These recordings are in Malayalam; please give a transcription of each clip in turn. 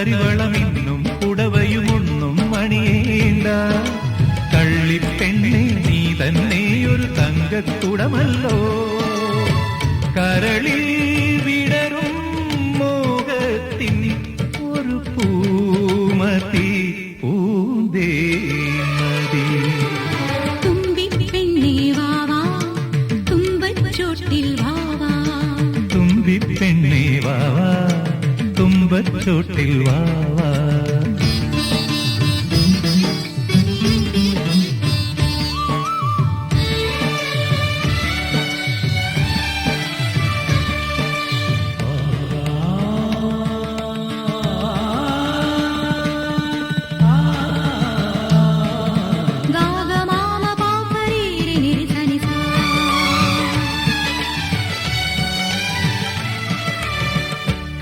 തരിവളമിന്നും പുടവയുമൊന്നും മണിയേണ്ട കള്ളിപ്പെണ്ണെ നീ തന്നെ ഒരു തങ്കക്കുടമല്ലോ കരളിൽ വിടരും മോഹത്തിൻ ഒരു പൂമതി പൂന്തേമതി തുമ്പിപ്പെണ്ണേ വാവാ തുമ്പച്ചോട്ടിൽ വാവാ തുമ്പിപ്പെണ്ണേ വാവാ തുമ്പച്ചോട്ടിൽ വാവാ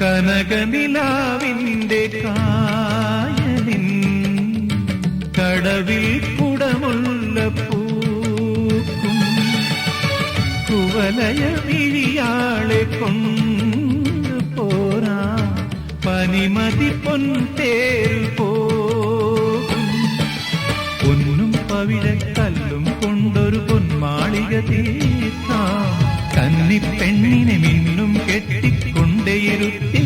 കനകനിലാവിന്റെ കായലിൻ കടവിൽ കുടമുള്ള പൂക്കും കുവലയ വിഴിയാളെ കൊണ്ട് പോരാ. പനിമതി പൊൻതേൽ പോകും. പൊന്നും പവിഴക്കല്ലും കൊണ്ടൊരു പൊന്മാളിക തീർക്കാം കന്നിപ്പെണ്ണിനെ മിന്നും ಇರುತ್ತೆ